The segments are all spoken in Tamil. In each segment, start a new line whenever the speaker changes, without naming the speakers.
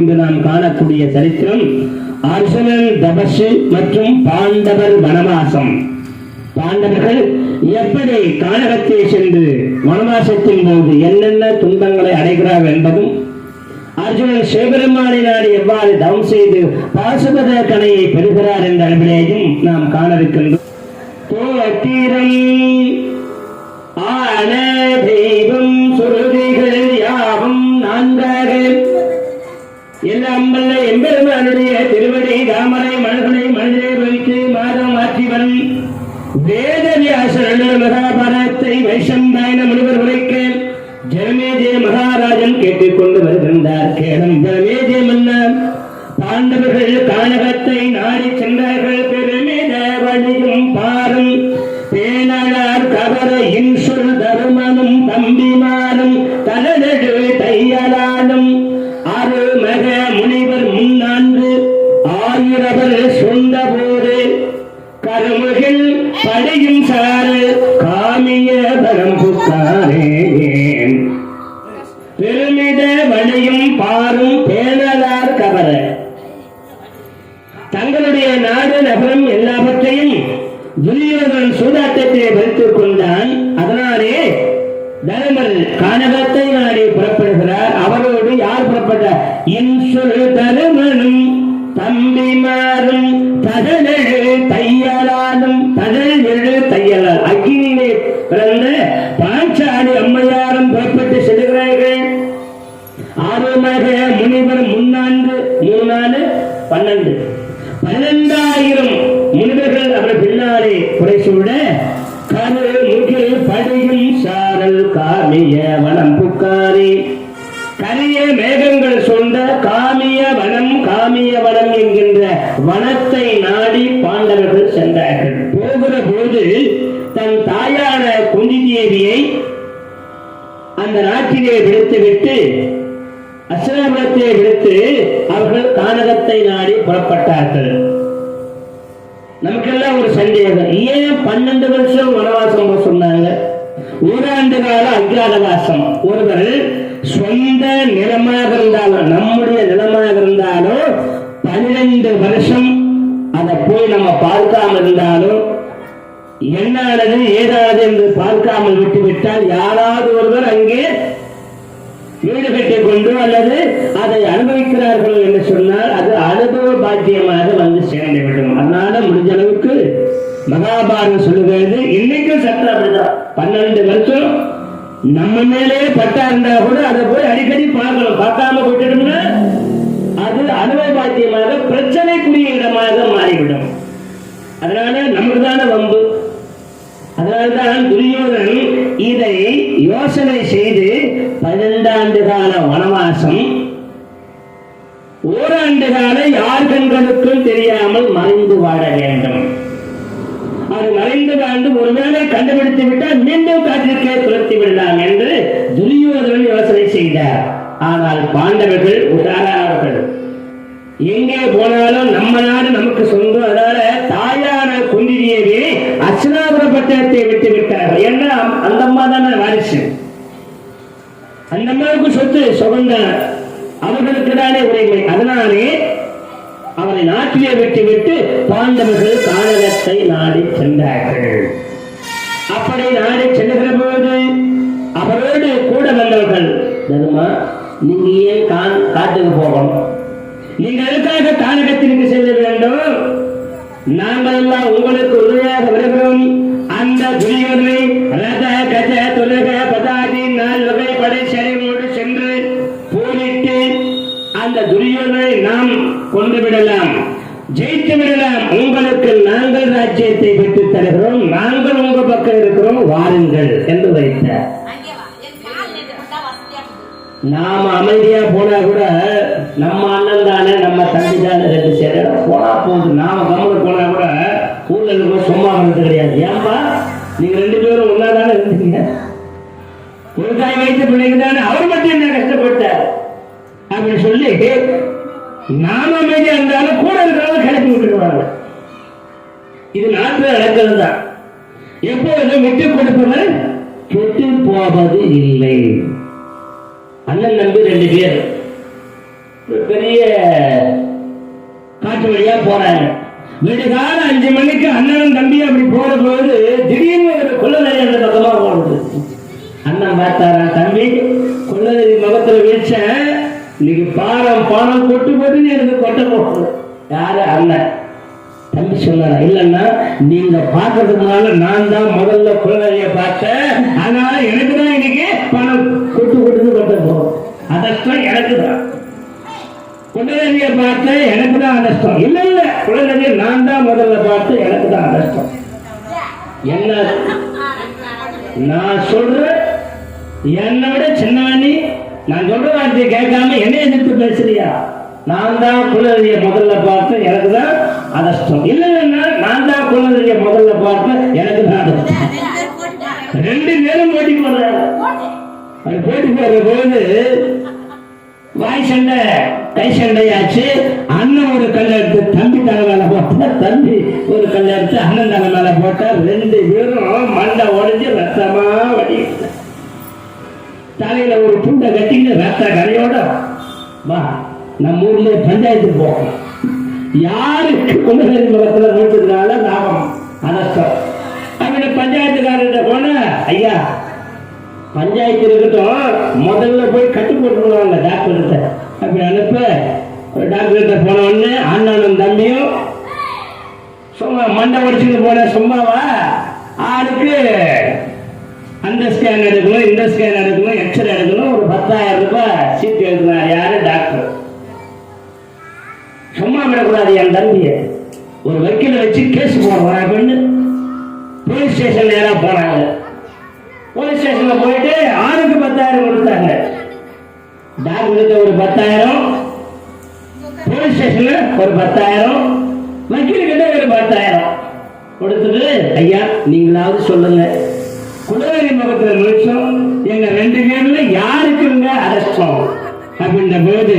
இன்று நாம் காணக்கூடிய சரித்திரம் அர்ஜுனன் தபசு மற்றும் பாண்டவர் வனவாசம். பாண்டவர்கள் எப்படி கானகத்தை சென்று வனவாசத்தின் போது என்னென்ன துன்பங்களை அடைகிறார் என்பதும் அர்ஜுனன் சிவபெருமானை நாடு எவ்வாறு தவம் செய்து பாசுபத கலையை பெறுகிறார் என்ற அளவிலேயும் நாம் காணவிருக்கின்றோம். ஆன தெய்வம் சுருதிகள் யாவும் நான்காக எல்லாம் வல்ல எம்பெருமானுடைய திருவடி தாமரை மலர்களை மனிதரை வைத்து மாதம் ஆற்றிவன். வேதவியாசரன் மகாபாரத்தை வைஷம்பாயன முனிவர் உரைக்க ஜனமேஜே மகாராஜன் கேட்டுக்கொண்டு வருகின்றார். கேளம் ஜனமேஜே மன்னர் பாண்டவர்கள் கானகத்தை நாடி சென்றார்கள். பெருமித வழியும் பாரும். பேனார் கவர இன்சொல் தருமனும் தம்பிமார். சொந்த போது கருமுகில் படையும் சாறு காமிய பரம் பெருமித வடையும் பாரும் பேணலார் கவர. தங்களுடைய நாடு நகரம் எல்லாவற்றையும் துரியோதன் சூதாட்டத்தை வைத்துக் கொண்டான். அதனாலே தருமர் கானகத்தை நாடி புறப்படுகிறார். அவரோடு யார் புறப்பட்ட? இன்சுல் தம்பிமாரும் தகழெழு தையலானும் தகழ் எழு தையலால் அக்கினியிலே பிறந்த பாஞ்சாலி அம்மையாரும் புறப்பட்டு செல்கிறார்கள். ஆர்வமாக முனிவர் முன்னான்கு மூணு பன்னெண்டு. பன்னெண்டாயிரம் முனிவர்கள் அவர் பின்னாலே குறை புடைசூட கரு முகில் படியும் சாரல் காமிய வனம் புக்காரே. வனத்தை நாடி பாண்டவர்கள் சென்றார்கள். போகிற போது தன் தாயான குந்தி தேவியை அந்த நாட்டிலே விடுத்துவிட்டு அசுரபுரத்தை விடுத்து அவர்கள் தானகத்தை நாடி புறப்பட்டார்கள். நமக்கெல்லாம் ஒரு சந்தேகம். ஏன் பன்னெண்டு வருஷம் வனவாசம் சொன்னாங்க சொன்னாங்க? ஓராண்டு கால அக்ராதவாசம் ஒருவர் சொந்த நிலமாக இருந்தாலும் நம்முடைய நிலம் இருந்தாலும் என்னானது ஏதானது என்று பார்க்காமல் விட்டுவிட்டால் யாராவது ஒருவர் அங்கே வீடு கட்டிக் கொண்டு அல்லது அதை அனுபவிக்கிறார்கள் என்று சொன்னால் அது அனுபவ பாக்கியமாக வந்து சேர்ந்துவிடும் அதனால முடிஞ்ச அளவுக்கு மகாபாரதம் சொல்லுகிறது இன்னைக்கும் சட்டம் அப்படிதான். பன்னெண்டு வருஷம் நம்ம மேலே பட்டா இருந்தா கூட அதை போய் அடிக்கடி பார்க்கணும். பார்க்காம விட்டுட்டோம்னா அது அனுபவ பாக்கியமாக பிரச்சனைக்குரிய இடமாக அது மறைந்து வாழ்ந்து ஒருவேளை கண்டுபிடித்து விட்டால் மீண்டும் காற்றிற்கே துரத்தி விடலாம் என்று துரியோதனன் யோசனை செய்தார். ஆனால் பாண்டவர்கள் உதாரணர்கள் எங்கே போனாலும் நம்ம நாடு நமக்கு சொந்தம். அதனால தாயான குந்திரியவே தேவி அச்சனாபுர பட்டணத்தை விட்டு விட்டார்கள். ஏன்னா அந்த அம்மா தானே வாரிசு. அந்த அம்மாவுக்கு சொத்து சுகந்த. அவர்களுக்கு தானே உரிமை அதனாலே அவனை நாட்டிலே விட்டுவிட்டு விட்டு பாண்டவர்கள் தாரகத்தை நாடி சென்றார்கள். அப்படி நாடி செல்லுகிற போது அவரோடு கூட வந்தவர்கள் தருமா நீங்க ஏன் கா- காட்டுக்கு போகணும்? நீங்கள் எதுக்காக தாரகத்திற்கு செல்ல வேண்டும்? நாங்கள் எல்லாம் உங்களுக்கு உதவியாக வருகிறோம். அந்த துரியோதனை ரத கஜ துலக கொண்டு விடலாம் ஜெயித்து விடலாம் உங்களுக்கு நாங்கள் ராஜ்யத்தை பெற்று தருகிறோம். நாங்கள் உங்க பக்கம் இருக்கிறோம். வாருங்கள் என்று வைத்தார் நாம அமைதியா போனா கூட நம்ம அண்ணன் தானே நம்ம தம்பி தானே ரெண்டு சேர போனா போகுது நாம கம்மல போனா கூட ஊர்ல இருக்கும் சும்மா வந்தது கிடையாது. ஏன்பா? நீங்க ரெண்டு பேரும் ஒன்னா தானே இருந்தீங்க. ஒரு தாய் வைத்த பிள்ளைங்க தானே. அவர் மட்டும் என்ன கஷ்டப்பட்டார்? அப்படின்னு சொல்லி நாம அமைதியா இருந்தாலும் கூட இருக்கிறவங்க கிளப்பி விட்டுருவாங்க. இது நாட்டில் நடக்கிறது தான். எப்பொழுதும் விட்டு கொடுப்பவர் கெட்டு போவது இல்லை. அண்ணன் நம்பி ரெண்டு பேர். ஒரு பெரிய காட்டு வழியா போறாங்க. விடுகால அஞ்சு மணிக்கு அண்ணனும் தம்பி அப்படி போற போது திடீர்னு ஒரு கொள்ளநரி அந்த பக்கமா போனது அண்ணன் பார்த்தாரா தம்பி? கொள்ளநரி முகத்துல வீழ்ச்சேன் இன்னைக்கு பாரம் பணம் கொட்டு போட்டுன்னு எனக்கு கொட்ட போகணும் யாரு? அல்ல. தம்பி சொன்னாரா இல்லைன்னா நீங்க பார்க்கறதுக்கு முன்னால நான் தான் முதல்ல குழந்தைய பார்த்தேன். அதனால எனக்கு தான் இன்னைக்கு பணம் கொட்டு கொட்டுன்னு கொட்ட போகும். அதற்கும் எனக்கு தான். குழந்தைய பார்த்து எனக்கு தான் அதிர்ஷ்டம் இல்ல இல்ல. குழந்தைய நான் தான் முதல்ல பார்த்து எனக்கு தான் அதிர்ஷ்டம் என்ன? நான் சொல்ற என்னோட விட நான் சொல்ற வார்த்தையை கேட்காம என்னைய எதிர்த்து பேசுறியா? நான் தான் குழந்தைய முதல்ல பார்த்து எனக்கு தான் அதஷ்டம் இல்லைன்னா நான் தான் குழந்தைய முதல்ல பார்த்து எனக்கு தான் ரெண்டு பேரும் போட்டி போடுற. அது போட்டி போடுற போது வாய் சண்டை கை சண்டையாச்சு. அண்ணன் ஒரு கல்லை எடுத்து தம்பி தலை மேல போட்டா தம்பி ஒரு கல்லை எடுத்து அண்ணன் தலை மேல போட்டா ரெண்டு பேரும் மண்டை உடஞ்சி ரத்தமா வடி தலையில ஒரு துண்டை கட்டிங்க ரத்த கரையோட வா நம்ம ஊர்ல பஞ்சாயத்து போகணும் யாருக்கு குண்டகரி முகத்துல மூச்சதுனால லாபம் அனஸ்தம் அப்படி பஞ்சாயத்துக்காரர்கிட்ட போன ஐயா பஞ்சாயத்து இருக்கட்டும் முதல்ல போய் கட்டு போட்டுருவாங்க டாக்டர்கிட்ட அப்படி அனுப்ப. டாக்டர்கிட்ட போன உடனே அண்ணனும் தம்பியும் சும்மா மண்டை உடைச்சுட்டு போன சும்மாவா? ஆளுக்கு அந்த ஸ்கேன் எடுக்கணும் இந்த ஸ்கேன் எடுக்கணும் எக்ஸ்ரே எடுக்கணும் ஒரு பத்தாயிரம் ரூபாய் சீட்டு எழுதினார் யாரு? டாக்டர். சும்மா விடக்கூடாது என் தம்பிய. ஒரு வக்கீல வச்சு கேஸ் போடுவாங்க அப்படின்னு போலீஸ் ஸ்டேஷன் நேரா போனாங்க போலீஸ் ஸ்டேஷன்ல போயிட்டு ஆளுக்கு பத்தாயிரம் கொடுத்தாங்க. டாக்டர்கிட்ட ஒரு பத்தாயிரம் போலீஸ் ஸ்டேஷன்ல ஒரு பத்தாயிரம் வக்கீல் கிட்ட ஒரு பத்தாயிரம். கொடுத்துட்டு ஐயா நீங்களாவது சொல்லுங்க. குலவரி முகத்துல நிமிஷம் எங்க ரெண்டு பேர்ல யாருக்குங்க அரசம் அப்படின்ற போது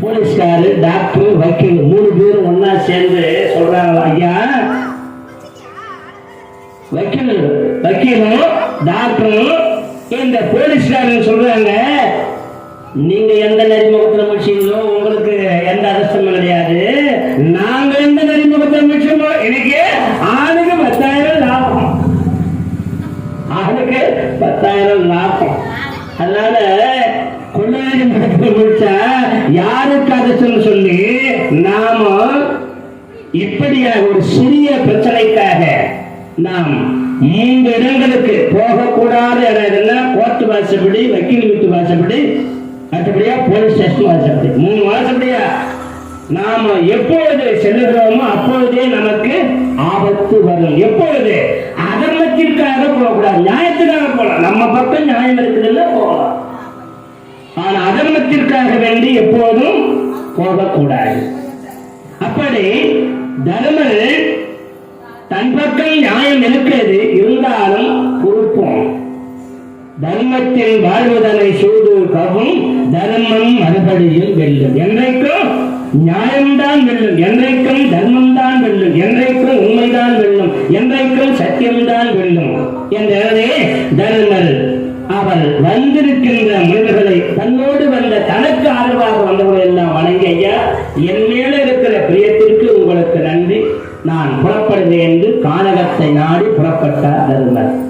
போலீஸ்காரு டாக்டர் வக்கீல் மூணு பேரும் ஒண்ணா சேர்ந்து சொல்றாங்க ஐயா வக்கீல் வக்கீலும் டாக்டரும் இந்த போலீஸ்காரங்க சொல்றாங்க நீங்க எந்த நெறிமுகத்தில் முடிச்சீங்களோ இப்படியாக ஒரு சிறிய பிரச்சனைக்காக நாம் மூன்று இடங்களுக்கு போகக்கூடாத இடம் எதுன்னா கோர்ட்டு வாசப்படி வக்கீல் வீட்டு வாசப்படி மற்றபடியா போலீஸ் ஸ்டேஷன் வாசப்படி. மூணு வாசப்படியா? நாம எப்பொழுது செல்லுகிறோமோ அப்பொழுதே நமக்கு தன் பக்கம் நியாயம் இருக்கிறது இருந்தாலும் கொடுப்போம் தர்மத்தில் வாழ்வதனை சூது கவும் தர்மம் மறுபடியில் வெல்லும். என்றைக்கும் நியாயம்தான் வெல்லும். என்றைக்கும் தர்மம்தான் வெல்லும். என்றைக்கும் உண்மைதான் வெல்லும். என்றைக்கும் சத்தியம்தான் வெல்லும். என்றே தர்மர் அவர் வந்திருக்கின்ற முனிவர்களை தன்னோடு வந்த தனக்கு ஆதரவாக வந்தவர்கள் எல்லாம் வணங்கி ஐயா என் மேல இருக்கிற பிரியத்தை நான் புறப்படுகிறேன் என்று கானகத்தை நாடி புறப்பட்டார் தர்மர்.